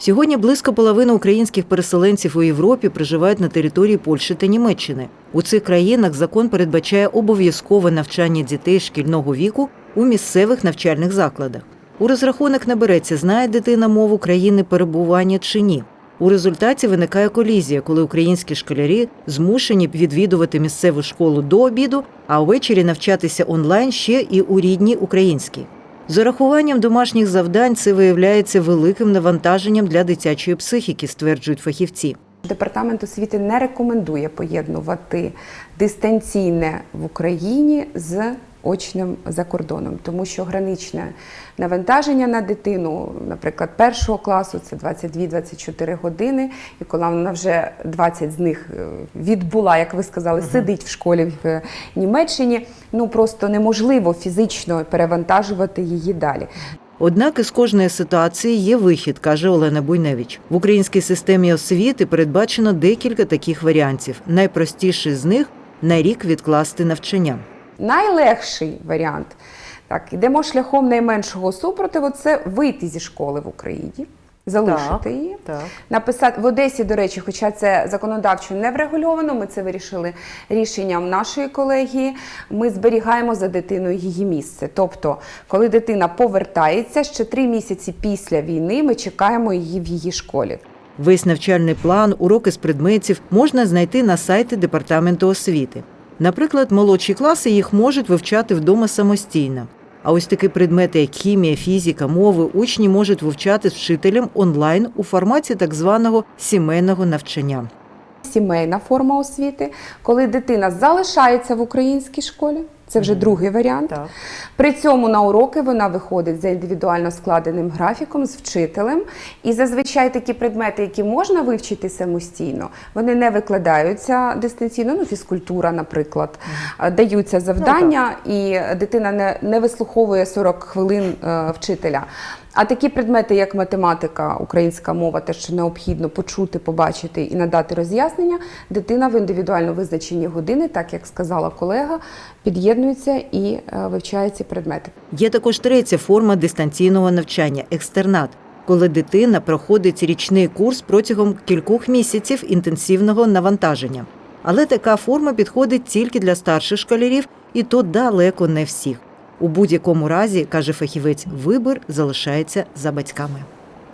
Сьогодні близько половини українських переселенців у Європі проживають на території Польщі та Німеччини. У цих країнах закон передбачає обов'язкове навчання дітей шкільного віку у місцевих навчальних закладах. У розрахунок не береться, знає дитина мову країни перебування чи ні. У результаті виникає колізія, коли українські школярі змушені відвідувати місцеву школу до обіду, а ввечері навчатися онлайн ще і у рідній українській. З урахуванням домашніх завдань це виявляється великим навантаженням для дитячої психіки, стверджують фахівці. Департамент освіти не рекомендує поєднувати дистанційне в Україні з очним за кордоном, тому що граничне навантаження на дитину, наприклад, першого класу це 22-24 години, і коли вона вже 20 з них е, відбула, як ви сказали, сидить в школі в е, Німеччині. Ну просто неможливо фізично перевантажувати її далі. Однак із кожної ситуації є вихід, каже Олена Буйневич. В українській системі освіти передбачено декілька таких варіантів. Найпростіший з них на рік відкласти навчання. Найлегший варіант. Так, ідемо шляхом найменшого супротиву це вийти зі школи в Україні, залишити Так, її. так. Написати в Одесі, до речі, хоча це законодавчо не врегульовано, ми це вирішили рішенням нашої колегії. Ми зберігаємо за дитиною її місце. Тобто, коли дитина повертається ще три місяці після війни, ми чекаємо її в її школі. Весь навчальний план, уроки з предметів можна знайти на сайті департаменту освіти. Наприклад, молодші класи їх можуть вивчати вдома самостійно. А ось такі предмети, як хімія, фізика, мови, учні можуть вивчати з вчителем онлайн у форматі так званого сімейного навчання. Сімейна форма освіти, коли дитина залишається в українській школі. Це вже другий варіант. Так. При цьому на уроки вона виходить за індивідуально складеним графіком з вчителем. І зазвичай такі предмети, які можна вивчити самостійно, вони не викладаються дистанційно. Ну, фізкультура, наприклад, А даються завдання, і дитина не, не вислуховує 40 хвилин е, вчителя. А такі предмети, як математика, українська мова, те, що необхідно почути, побачити і надати роз'яснення, дитина в індивідуально визначені години, так як сказала колега, під'єднується і е, вивчає ці предмети. Є також третя форма дистанційного навчання екстернат, коли дитина проходить річний курс протягом кількох місяців інтенсивного навантаження. Але така форма підходить тільки для старших школярів, і то далеко не всіх. У будь-якому разі, каже фахівець, вибір залишається за батьками.